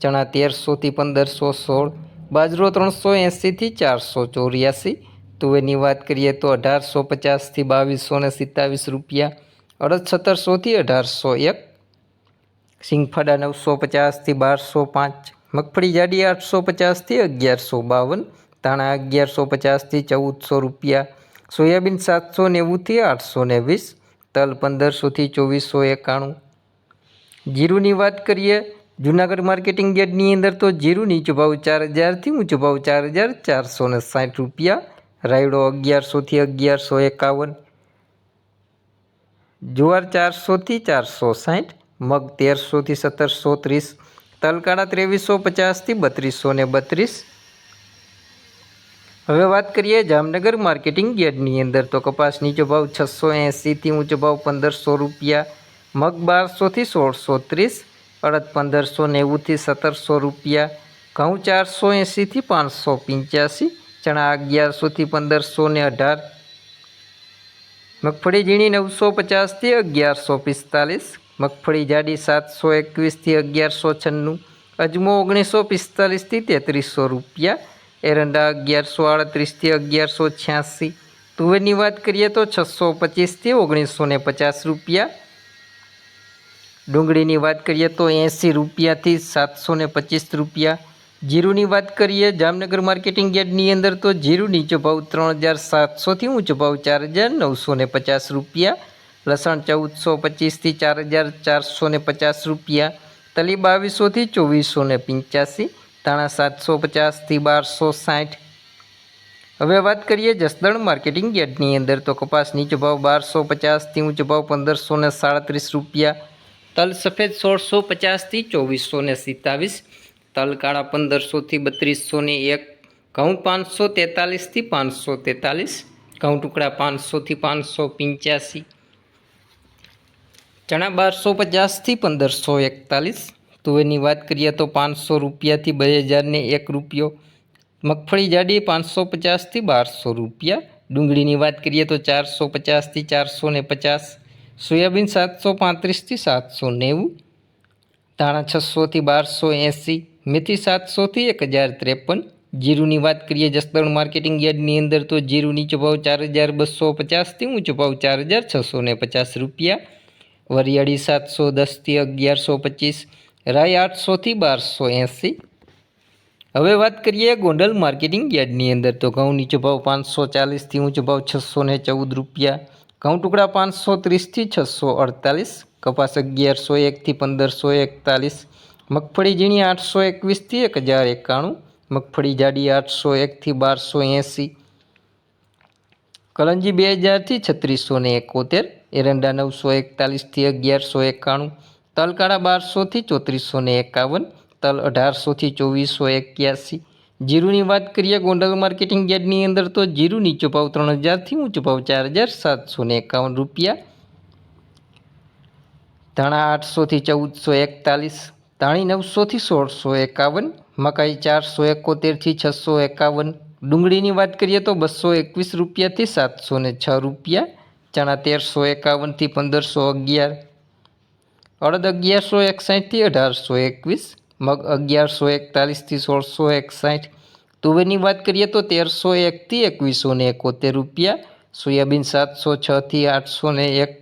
ચણા તેરસોથી પંદરસો સોળ, બાજરો ત્રણસો એંસીથી ચારસો ચોર્યાસી. તુવેરની વાત કરીએ તો અઢારસો પચાસથી બાવીસો ને સિત્તાવીસ રૂપિયા, અડદ સત્તરસોથી અઢારસો એક સિંગફાડા નવસો પચાસથી બારસો પાંચ, મગફળી જાડી આઠસો પચાસથી અગિયારસો બાવન, ધાણા અગિયારસો પચાસથી ચૌદસો રૂપિયા, સોયાબીન સાતસો નેવુંથી આઠસો ને વીસ, તલ પંદરસોથી ચોવીસો એકાણું. જીરુની વાત કરીએ જૂનાગઢ માર્કેટિંગ યાર્ડની અંદર તો જીરું નીચો ચાર હજારથી ઊંચો ભાવ ચાર હજાર ચારસો ને સાઠ રૂપિયા. રાયડો અગિયારસોથી અગિયારસો એકાવન. જુવાર ચારસોથી ચારસો સાઠ. મગ તેરસોથી સત્તરસો ત્રીસ. તલકાળા ત્રેવીસો પચાસથી બત્રીસો ને બત્રીસ. હવે વાત કરીએ જામનગર માર્કેટિંગ યાર્ડની અંદર તો કપાસ નીચો ભાવ છસો એંસીથી ઊંચો ભાવ પંદરસો રૂપિયા. મગ બારસોથી સોળસો ત્રીસ. અડદ પંદરસો નેવુંથી સત્તરસો રૂપિયા, ઘઉં ચારસો એંસીથી પાંચસો પંચ્યાસી, ચણા અગિયારસોથી પંદરસો ને અઢાર, મગફળી ઝીણી નવસો પચાસથી અગિયારસો પિસ્તાલીસ, મગફળી જાડી સાતસો એકવીસથી અગિયારસો છન્નું, અજમો ઓગણીસો પિસ્તાલીસથી તેત્રીસો રૂપિયા, એરંડા અગિયારસો આડત્રીસથી અગિયારસો છ્યાસી, તુવેરની વાત કરીએ તો છસો પચીસથી ઓગણીસો ને પચાસ રૂપિયા ડુંગળીની વાત કરીએ તો એંસી રૂપિયાથી સાતસો ને પચીસ રૂપિયા. જીરુની વાત કરીએ, જામનગર માર્કેટિંગ યાર્ડની અંદર તો જીરું નીચો ભાવ ત્રણ હજાર સાતસોથી ઊંચો ભાવ ચાર હજાર નવસો ને પચાસ રૂપિયા. લસણ ચૌદસો પચીસથી ચાર હજાર ચારસો ને પચાસ રૂપિયા. તલી બાવીસોથી ચોવીસો ને પંચ્યાસી, ધાણા સાતસો પચાસથી બારસો સાઠ. હવે વાત કરીએ જસદણ માર્કેટિંગ યાર્ડની અંદર તો કપાસ નીચો ભાવ બારસો પચાસથી ઊંચો ભાવ પંદરસો ને સાડત્રીસ રૂપિયા. તલ સફેદ સોળસો પચાસથી ચોવીસો ને સિત્તાવીસ, તલ કાળા પંદરસોથી બત્રીસો ને એક, ઘઉં પાંચસો તેતાલીસથી પાંચસો તેતાલીસ, ઘઉં ટુકડા પાંચસોથી પાંચસો પંચ્યાસી, ચણા બારસો પચાસથી પંદરસો એકતાલીસ. તુવેરની વાત કરીએ તો પાંચસો રૂપિયાથી બે હજારને એક રૂપિયો. મગફળી જાડી પાંચસો પચાસથી બારસો રૂપિયા. ડુંગળીની વાત કરીએ તો ચારસો પચાસથી ચારસો ને પચાસ. સોયાબીન સાતસો પાંત્રીસથી સાતસો નેવું ધાણા છસોથી બારસો એંસી મેથી સાતસોથી એક હજાર ત્રેપન જીરુની વાત કરીએ જસદણ માર્કેટિંગ યાર્ડની અંદર તો જીરું નીચો ભાવ ચાર હજાર બસો પચાસથી ઊંચો ભાવ ચાર હજાર છસો ને પચાસ રૂપિયા. વરિયાળી સાતસો દસથી અગિયારસો પચીસ. રાય આઠસોથી બારસો એંસી. હવે વાત કરીએ ગોંડલ માર્કેટિંગ યાર્ડની અંદર તો ઘઉં નીચો ભાવ પાંચસો ચાલીસથી ઊંચો ભાવ છસો ને ચૌદ રૂપિયા. ઘઉં ટુકડા પાંચસો ત્રીસથી છસો અડતાલીસ, કપાસ અગિયારસો એકથી પંદરસો એકતાલીસ, મગફળી ઝીણી આઠસો એકવીસથી એક હજાર એકાણું, મગફળી જાડી આઠસો એકથી બારસો એંસી, કલંજી બે હજારથી છત્રીસો ને એકોતેર, એરંડા નવસો એકતાલીસથી અગિયારસો એકાણું, તલકાળા બારસોથી ચોત્રીસો ને એકાવન, તલ અઢારસોથી ચોવીસો એક્યાસી જીરુની વાત કરીએ ગોંડલ માર્કેટિંગ યાર્ડની અંદર, તો જીરું નીચો ભાવ ત્રણ હજારથી ઊંચો ભાવ ચાર હજાર સાતસો ને એકાવન રૂપિયા. ધાણા આઠસોથી ચૌદસો એકતાલીસ, ધાણી નવસોથી સોળસો એકાવન, મકાઈ ચારસો એકોતેરથી છસો એકાવન. ડુંગળીની વાત કરીએ તો બસો એકવીસ રૂપિયાથી સાતસો ને છ રૂપિયા, ચણા તેરસો એકાવનથી પંદરસો અગિયાર. અડદ અગિયારસો એકસાઠથી અઢારસો એકવીસ, મગ અગિયારસો એકતાલીસથી સોળસો એકસાઠ. તુવેરની વાત કરીએ તો તેરસો એકથી એકવીસો ને એકોતેર રૂપિયા, સોયાબીન સાતસો છથી આઠસો ને એક,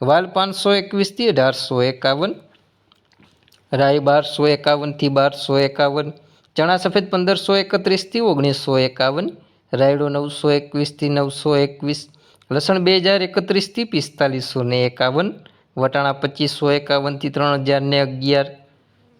વાલ પાંચસો એકવીસથી અઢારસો એકાવન રાય બારસો એકાવનથી બારસો એકાવન, ચણા સફેદ પંદરસો એકત્રીસથી ઓગણીસો એકાવન, રાયડો નવસો એકવીસથી નવસો એકવીસ, લસણ બે હજાર એકત્રીસથી પિસ્તાલીસો ને એકાવન, વટાણા પચીસો એકાવનથી ત્રણ હજાર ને અગિયાર